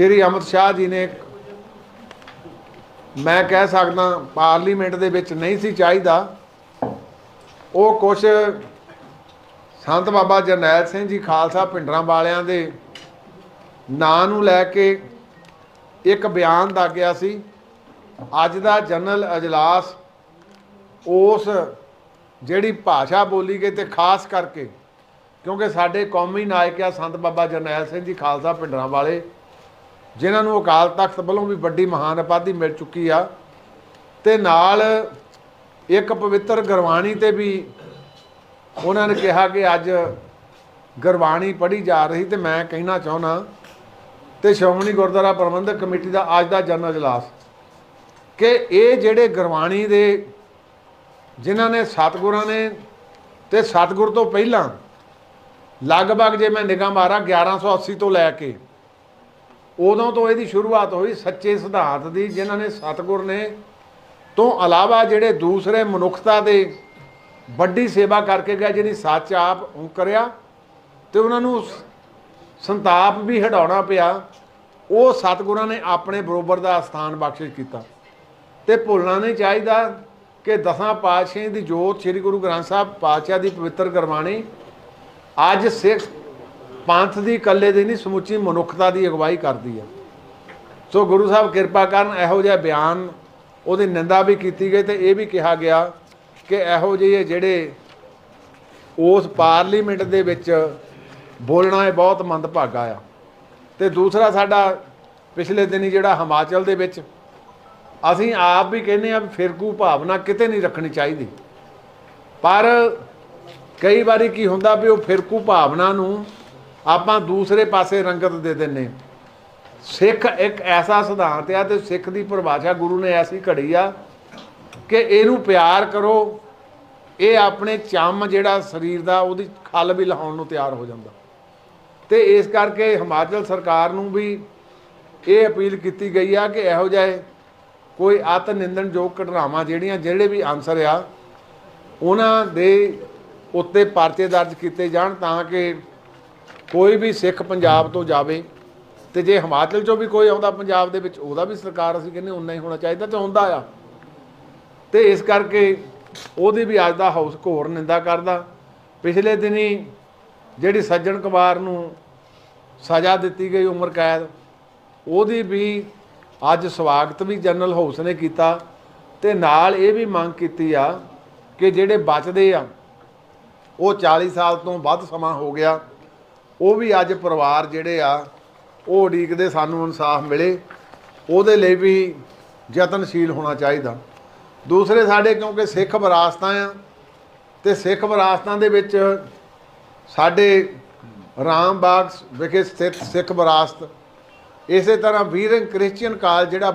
ਸ਼੍ਰੀ ਅਮਿਤ ਸ਼ਾਹ ਜੀ ਨੇ ਮੈਂ ਕਹਿ ਸਕਦਾ ਪਾਰਲੀਮੈਂਟ ਦੇ ਵਿੱਚ ਨਹੀਂ ਸੀ ਚਾਹੀਦਾ। ਉਹ ਕੁਝ ਸੰਤ ਬਾਬਾ ਜਰਨੈਲ ਸਿੰਘ ਜੀ ਖਾਲਸਾ ਪਿੰਡਰਾਂ ਵਾਲਿਆਂ ਦੇ ਨਾਂ ਨੂੰ ਲੈ ਕੇ ਇੱਕ ਬਿਆਨ ਦਾ ਗਿਆ ਸੀ। ਅੱਜ ਦਾ ਜਨਰਲ ਅਜਲਾਸ ਉਸ ਜਿਹੜੀ ਭਾਸ਼ਾ ਬੋਲੀ ਗਈ ਤੇ ਖਾਸ ਕਰਕੇ ਕਿਉਂਕਿ ਸਾਡੇ ਕੌਮੀ ਨਾਇਕ ਆ ਸੰਤ ਬਾਬਾ ਜਰਨੈਲ ਸਿੰਘ ਜੀ ਖਾਲਸਾ ਪਿੰਡਰਾਂ ਵਾਲੇ ਜਿਨ੍ਹਾਂ ਨੂੰ ਅਕਾਲ ਤਖਤ ਵੱਲੋਂ ਵੀ ਵੱਡੀ ਮਹਾਨ ਉਪਾਧੀ ਮਿਲ ਚੁੱਕੀ ਆ ਤੇ ਨਾਲ ਇੱਕ ਪਵਿੱਤਰ ਗੁਰਬਾਣੀ ਤੇ ਵੀ ਉਹਨਾਂ ਨੇ ਕਿਹਾ ਕਿ ਅੱਜ ਗੁਰਬਾਣੀ ਪੜ੍ਹੀ ਜਾ ਰਹੀ ਤੇ ਮੈਂ ਕਹਿਣਾ ਚਾਹੁੰਦਾ ਤੇ ਸ਼੍ਰੋਮਣੀ ਗੁਰਦੁਆਰਾ ਪ੍ਰਬੰਧਕ ਕਮੇਟੀ ਦਾ ਅੱਜ ਦਾ ਜਨਰਲ ਇਜਲਾਸ ਕਿ ਇਹ ਜਿਹੜੇ ਗੁਰਬਾਣੀ ਦੇ ਜਿਨ੍ਹਾਂ ਨੇ ਸਤਿਗੁਰਾਂ ਨੇ ਤੇ ਸਤਿਗੁਰ ਤੋਂ ਪਹਿਲਾਂ ਲਗਭਗ ਜੇ ਮੈਂ ਨਿਗਾਹ ਮਾਰਾਂ 1180 ਤੋਂ ਲੈ ਕੇ ਉਦੋਂ ਤੋਂ ਇਹਦੀ ਸ਼ੁਰੂਆਤ ਹੋਈ ਸੱਚੇ ਸਿਧਾਂਤ ਦੀ, ਜਿਨ੍ਹਾਂ ਨੇ ਸਤਿਗੁਰ ਨੇ ਤੋਂ ਇਲਾਵਾ ਜਿਹੜੇ ਦੂਸਰੇ ਮਨੁੱਖਤਾ ਦੇ ਵੱਡੀ ਸੇਵਾ ਕਰਕੇ ਗਿਆ ਜਿਹਨੀ ਸੱਚ ਆਪ ਕਰਿਆ ਤੇ ਉਹਨਾਂ ਨੂੰ ਸੰਤਾਪ ਵੀ ਹਟਾਉਣਾ ਪਿਆ, ਉਹ ਸਤਿਗੁਰਾਂ ਨੇ ਆਪਣੇ ਬਰੋਬਰ ਦਾ ਸਥਾਨ ਬਖਸ਼ਿਸ਼ ਕੀਤਾ। ਤੇ ਭੁੱਲਣਾ ਨਹੀਂ ਚਾਹੀਦਾ ਕਿ ਦਸਾਂ ਪਾਤਸ਼ਾਹਾਂ ਦੀ ਜੋਤ ਸ੍ਰੀ ਗੁਰੂ ਗ੍ਰੰਥ ਸਾਹਿਬ ਪਾਤਸ਼ਾਹ ਦੀ ਪਵਿੱਤਰ ਗੁਰਬਾਣੀ ਅੱਜ ਸਿੱਖ ਪੰਥ ਦੀ ਇਕੱਲੇ ਦੀ ਨਹੀਂ, ਸਮੁੱਚੀ ਮਨੁੱਖਤਾ ਦੀ ਅਗਵਾਈ ਕਰਦੀ ਹੈ ਸੋ ਗੁਰੂ ਸਾਹਿਬ ਕਿਰਪਾ ਕਰਨ ਇਹੋ ਜਿਹਾ ਬਿਆਨ, ਉਹਦੀ ਨਿੰਦਾ ਵੀ ਕੀਤੀ ਗਈ ਤੇ ਇਹ ਵੀ ਕਿਹਾ ਗਿਆ ਕਿ ਇਹੋ ਜਿਹੇ ਜਿਹੜੇ ਉਸ ਪਾਰਲੀਮੈਂਟ ਦੇ ਵਿੱਚ ਬੋਲਣਾ ਇਹ ਬਹੁਤ ਮੰਦਭਾਗਾ ਆ। ਤੇ ਦੂਸਰਾ ਸਾਡਾ ਪਿਛਲੇ ਦਿਨੀ ਜਿਹੜਾ ਹਿਮਾਚਲ ਦੇ ਵਿੱਚ, ਅਸੀਂ ਆਪ ਵੀ ਕਹਿੰਦੇ ਆ ਵੀ ਫਿਰਕੂ ਭਾਵਨਾ ਕਿਤੇ ਨਹੀਂ ਰੱਖਣੀ ਚਾਹੀਦੀ। ਪਰ ਕਈ ਵਾਰੀ ਕੀ ਹੁੰਦਾ ਵੀ ਉਹ ਫਿਰਕੂ ਭਾਵਨਾ ਨੂੰ ਆਪਾਂ ਦੂਸਰੇ ਪਾਸੇ ਰੰਗਤ ਦੇ ਦਿੰਨੇ। ਸਿੱਖ ਇੱਕ ਐਸਾ ਸਿਧਾਂਤ ਆ ਤੇ ਸਿੱਖ ਦੀ ਪਰਿਭਾਸ਼ਾ ਗੁਰੂ ਨੇ ਐਸੀ ਘੜੀ ਆ ਕਿ ਇਹਨੂੰ ਪਿਆਰ ਕਰੋ। ਇਹ ਆਪਣੇ ਚੰਮ ਜਿਹੜਾ ਸਰੀਰ ਦਾ ਉਹਦੀ ਖੱਲ ਵੀ ਲਹਾਉਣ ਨੂੰ ਤਿਆਰ ਹੋ ਜਾਂਦਾ। ਤੇ ਇਸ ਕਰਕੇ ਹਿਮਾਚਲ ਸਰਕਾਰ ਨੂੰ ਵੀ ਇਹ ਅਪੀਲ ਕੀਤੀ ਗਈ ਆ ਕਿ ਇਹੋ ਜਿਹੇ ਕੋਈ ਅਤ ਨਿੰਦਣਯੋਗ ਘਟਨਾਵਾਂ ਜਿਹੜੀਆਂ ਜਿਹੜੇ ਵੀ ਆਨਸਰ ਆ, ਉਹਨਾਂ ਦੇ ਉੱਤੇ ਪਰਚੇ ਦਰਜ ਕੀਤੇ ਜਾਣ ਤਾਂ ਕਿ ਕੋਈ ਵੀ ਸਿੱਖ ਪੰਜਾਬ ਤੋਂ ਜਾਵੇ ਤੇ ਜੇ ਹਿਮਾਚਲ ਚੋਂ ਵੀ ਕੋਈ ਆਉਂਦਾ ਪੰਜਾਬ ਦੇ ਵਿੱਚ, ਉਹਦਾ ਵੀ ਸਰਕਾਰ ਅਸੀਂ ਕਹਿੰਦੇ ਉਨਾ ਹੀ ਹੋਣਾ ਚਾਹੀਦਾ ਤੇ ਹੁੰਦਾ ਆ। ਤੇ ਇਸ ਕਰਕੇ ਉਹਦੀ ਵੀ ਅੱਜ ਦਾ ਹਾਊਸ ਘੋਰ ਨਿੰਦਾ ਕਰਦਾ। ਪਿਛਲੇ ਦਿਨੀ ਜਿਹੜੀ ਸੱਜਣ ਕੁਮਾਰ ਨੂੰ ਸਜ਼ਾ ਦਿੱਤੀ ਗਈ ਉਮਰ ਕੈਦ, ਉਹਦੀ ਵੀ ਅੱਜ ਸਵਾਗਤ ਵੀ ਜਨਰਲ ਹਾਊਸ ਨੇ ਕੀਤਾ ਤੇ ਨਾਲ ਇਹ ਵੀ ਮੰਗ ਕੀਤੀ ਆ ਕਿ ਜਿਹੜੇ ਬਚਦੇ ਆ, ਉਹ 40 ਸਾਲ ਤੋਂ ਵੱਧ ਸਮਾਂ ਹੋ ਗਿਆ। ਉਹ ਵੀ ਅੱਜ ਪਰਿਵਾਰ ਜਿਹੜੇ ਆ, ਉਹ ਉਡੀਕਦੇ ਸਾਨੂੰ ਇਨਸਾਫ ਮਿਲੇ। ਉਹਦੇ ਲਈ ਵੀ ਯਤਨਸ਼ੀਲ ਹੋਣਾ ਚਾਹੀਦਾ। ਦੂਸਰੇ ਸਾਡੇ ਕਿਉਂਕਿ ਸਿੱਖ ਵਿਰਾਸਤਾਂ ਆ, ਤੇ ਸਿੱਖ ਵਿਰਾਸਤਾਂ ਦੇ ਵਿੱਚ ਸਾਡੇ ਰਾਮਬਾਗ ਵਿਖੇ ਸਥਿਤ ਸਿੱਖ ਵਿਰਾਸਤ, ਇਸੇ ਤਰ੍ਹਾਂ ਵੀਰਨ ਕ੍ਰਿਸਚੀਅਨ ਕਾਲ ਜਿਹੜਾ